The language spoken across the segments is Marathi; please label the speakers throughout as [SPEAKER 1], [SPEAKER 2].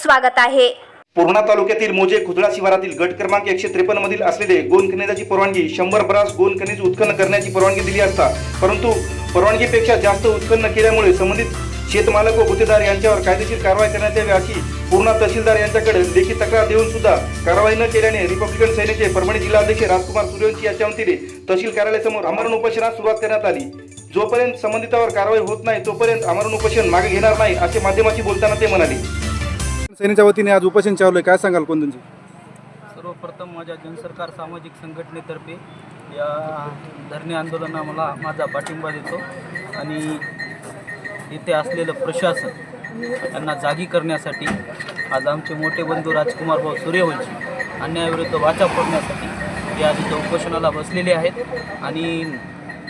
[SPEAKER 1] स्वागत आहे.
[SPEAKER 2] पूर्णा तालुक्यातील मोजे खुदळा शिवारातील गट क्रमांक एकशे त्रेपन्न मधील असलेले गोन खनिजाची परवानगी शंभर ब्रास गोन खनिज उत्खनन करण्याची परवानगी दिली असता. परंतु परवानगीपेक्षा जास्त उत्खनन केल्यामुळे संबंधित शेतमालक व गुत्तेदार यांच्यावर कायदेशीर कारवाई करण्यात यावी अशी पूर्णा तहसीलदार यांच्याकडे लेखी तक्रार देऊन सुद्धा कारवाई न केल्याने रिपब्लिकन सेनेचे परभणी जिल्हाध्यक्ष राजकुमार सूर्यवंशी यांच्या वतीने तहसील कार्यालयासमोर आमरण उपोषणास सुरुवात करण्यात आली. जोपर्यंत संबंधितावर कारवाई होत नाही तोपर्यंत आमरण उपोषण मागे घेणार नाही असे माध्यमाशी बोलताना ते म्हणाले.
[SPEAKER 3] सेनेच्या वतीने आज उपोषण चालू काय सांगाल कोण
[SPEAKER 4] सर्वप्रथम माझ्या जनसरकार सामाजिक संघटनेतर्फे या धरणे आंदोलनाला मला माझा पाठिंबा देतो आणि इथे असलेलं प्रशासन यांना जागी करण्यासाठी आज आमचे मोठे बंधू राजकुमार भाऊ सूर्यवंशी अन्यायाविरुद्ध वाचा फोडण्यासाठी ते आज इथं उपोषणाला बसलेले आहेत. आणि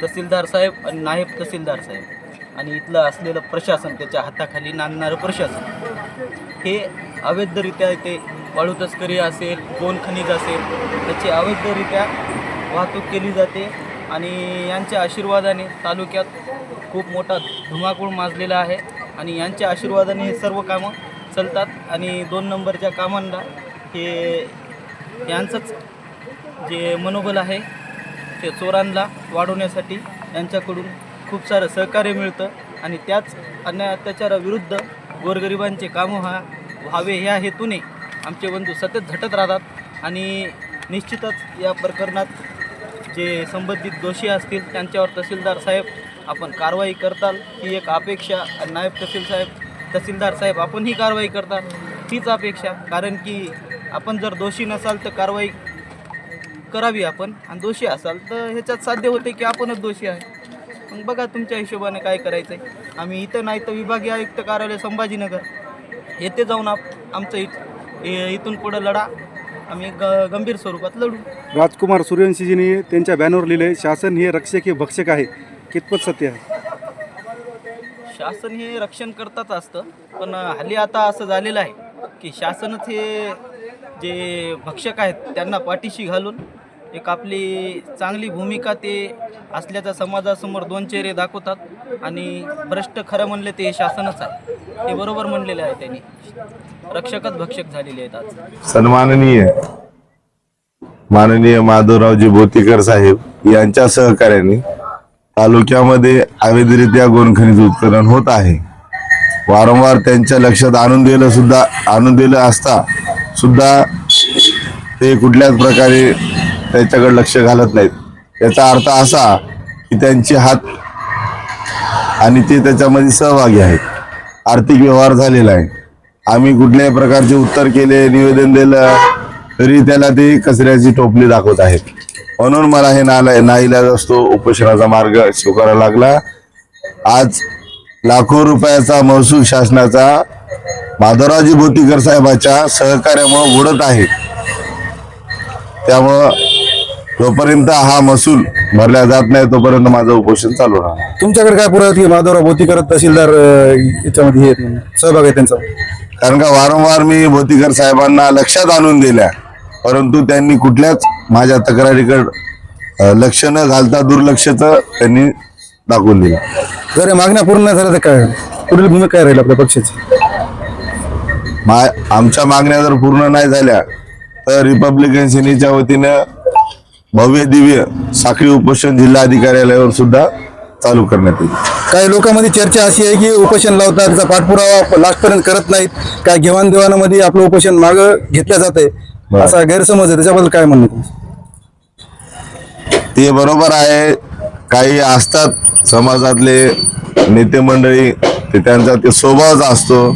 [SPEAKER 4] तहसीलदार साहेब आणि नायब तहसीलदार साहेब आणि इथलं असलेलं प्रशासन त्याच्या हाताखाली नांदणारं प्रशासन. हे अवैधरित्या इथे वाळू तस्करी असेल गोन खनिज असेल त्याची अवैधरित्या वाहतूक केली जाते आणि यांच्या आशीर्वादाने तालुक्यात खूप मोठा धुमाकूळ माजलेला आहे आणि यांच्या आशीर्वादाने हे सर्व कामं चालतात आणि दोन नंबरच्या कामांना हे यांचंच जे मनोबल आहे ते चोरांना वाढवण्यासाठी यांच्याकडून खूप सारं सहकार्य मिळतं आणि त्याच अन्याय अत्याचाराविरुद्ध गोरगरिबांचे कामं हा व्हावे ह्या हेतूने आमचे बंधू सतत झटत राहतात आणि निश्चितच या प्रकरणात जे संबंधित दोषी असतील त्यांच्यावर तहसीलदार साहेब आपण कारवाई करताल ही एक अपेक्षा. आणि नायब तहसील साहेब तहसीलदार साहेब आपण ही कारवाई करताल हीच अपेक्षा. कारण की आपण जर दोषी नसाल तर कारवाई करावी आपण. आणि दोषी असाल तर ह्याच्यात साध्य होते की आपणच दोषी आहे. मग बघा तुमच्या हिशोबाने काय करायचं आहे आम्ही इथं नाही तर विभागीय आयुक्त कार्यालय संभाजीनगर. येथे जाऊन आप आमचं इत इ- इथून पुढं लढा. आम्ही ग गंभीर स्वरूपात लढू.
[SPEAKER 3] राजकुमार सूर्यवंशीजींनी त्यांच्या बॅनरवर लिहिले शासन हे रक्षक हे भक्षक आहे. कितपत सत्य आहे?
[SPEAKER 4] शासन हे रक्षण करताच असतं पण हल्ली आता असं झालेलं आहे की शासनच हे जे भक्षक आहेत त्यांना पाठीशी घालून एक आपली चांगली भूमिका ते असल्याचा समाजासमोर दोन चेहरे दाखवतात आणि भ्रष्ट खरं म्हणले ते शासनच आहे. ते बरोबर म्हणलेले आहे त्यांनी. रक्षकच भक्षक झालेले आहेत आज.
[SPEAKER 5] सन्माननीय माननीय माधवरावजी बोतीकर साहेब यांच्या सहकार्याने तालुक्यामध्ये अवैधरित्या गोनखनिज उत्खनन होत आहे. वारंवार त्यांच्या लक्षात आणून दिलं सुद्धा आणून दिलं असता सुद्धा ते कुठल्याच प्रकारे त्याच्याकडे लक्ष घालत नाहीत. याचा अर्थ असा की त्यांचे हात आणि ते त्याच्यामध्ये सहभागी आहेत. आर्थिक व्यवहार झालेला आहे. आम्ही कुठल्याही प्रकारचे उत्तर केले निवेदन दिलं तरी त्याला ते कचऱ्याची टोपली दाखवत आहेत. म्हणून मला हे नाला नाईलाज असतो उपोषणाचा मार्ग स्वीकारावा लागला. आज लाखो रुपयाचा महसूल शासनाचा माधवरावजी बोतीकर साहेबाच्या सहकार्यामुळे उडत आहे. त्यामुळं जोपर्यंत हा महसूल भरला जात नाही तोपर्यंत माझं उपोषण चालू राहणार.
[SPEAKER 3] तुमच्याकडे काय पुरावा की माधवराव बोतीकर तहसीलदार अं, याच्यामध्ये हे आहेत म्हणून सहभाग आहे त्यांचा?
[SPEAKER 5] कारण का वारंवार मी बोतीकर साहेबांना लक्षात आणून दिल्या परंतु त्यांनी कुठल्याच माझ्या तक्रारीकडे लक्ष न घालता दुर्लक्षच त्यांनी दाखवून दिलं.
[SPEAKER 3] जर या मागण्या पूर्ण नाही झाल्या तर काय? पुढील भूमिका काय राहील आपल्या पक्षाची?
[SPEAKER 5] मा आमच्या मागण्या जर पूर्ण नाही झाल्या तर रिपब्लिकन सेनेच्या वतीनं भव्य दिव्य साखळी उपोषण जिल्हा अधिकाऱ्यालयावर सुद्धा चालू करण्यात येईल
[SPEAKER 3] काही लोकांमध्ये चर्चा अशी आहे की उपोषण लावतात त्याचा पाठपुरावा लास्टपर्यंत करत नाहीत काय घेवाणदेवाणामध्ये आपलं उपोषण मागं घेतलं जात आहे. असा गैरसमज आहे त्याच्याबद्दल काय म्हणणं?
[SPEAKER 5] ते बरोबर आहे काही असतात समाजातले नेते मंडळी ते त्यांचा ते स्वभावच असतो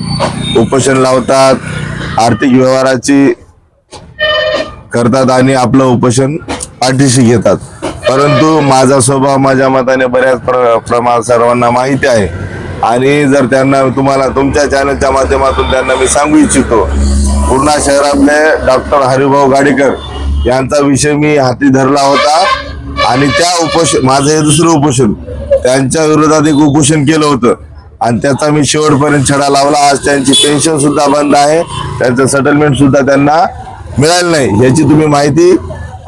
[SPEAKER 5] उपोषण लावतात आर्थिक व्यवहाराची करतात आणि आपलं उपोषण पाठीशी घेतात. परंतु माझा स्वभाव माझ्या मताने बऱ्याच प्र प्रमाणात सर्वांना माहिती आहे. आणि जर त्यांना तुम्हाला तुमच्या चॅनलच्या माध्यमातून त्यांना मी सांगू इच्छितो पूर्णा शहरातले डॉक्टर हरिभाऊ गाडेकर यांचा विषय मी हाती धरला होता. आणि त्या उपोषण माझं हे दुसरं उपोषण त्यांच्या विरोधात एक उपोषण केलं होतं. आणि त्याचा मी शेवटपर्यंत छडा लावला. आज त्यांची पेन्शन सुद्धा बंद आहे. त्यांचं सेटलमेंट सुद्धा त्यांना मिळालं नाही. याची तुम्ही माहिती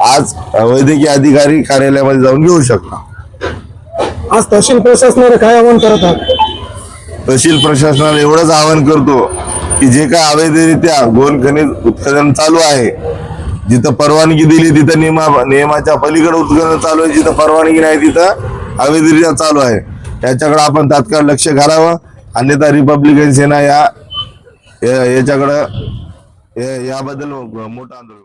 [SPEAKER 5] आज वैद्यकीय अधिकारी कार्यालयामध्ये जाऊन घेऊ शकता.
[SPEAKER 6] आज तहसील प्रशासनाने काय आवाहन करत आहात?
[SPEAKER 5] तहसील प्रशासनाला एवढंच आवाहन करतो की जे काय अवैधरित्या गोन खनिज उत्खनन चालू आहे जिथं परवानगी दिली तिथं नियमा नियमाच्या पलीकडे उत्खनन चालू आहे जिथं परवानगी नाही तिथं अवैधरित्या चालू आहे. याच्याकडे आपण तात्काळ लक्ष घालावं. अन्यथा रिपब्लिकन सेना या याच्याकडं याबद्दल मोठं आंदोलन.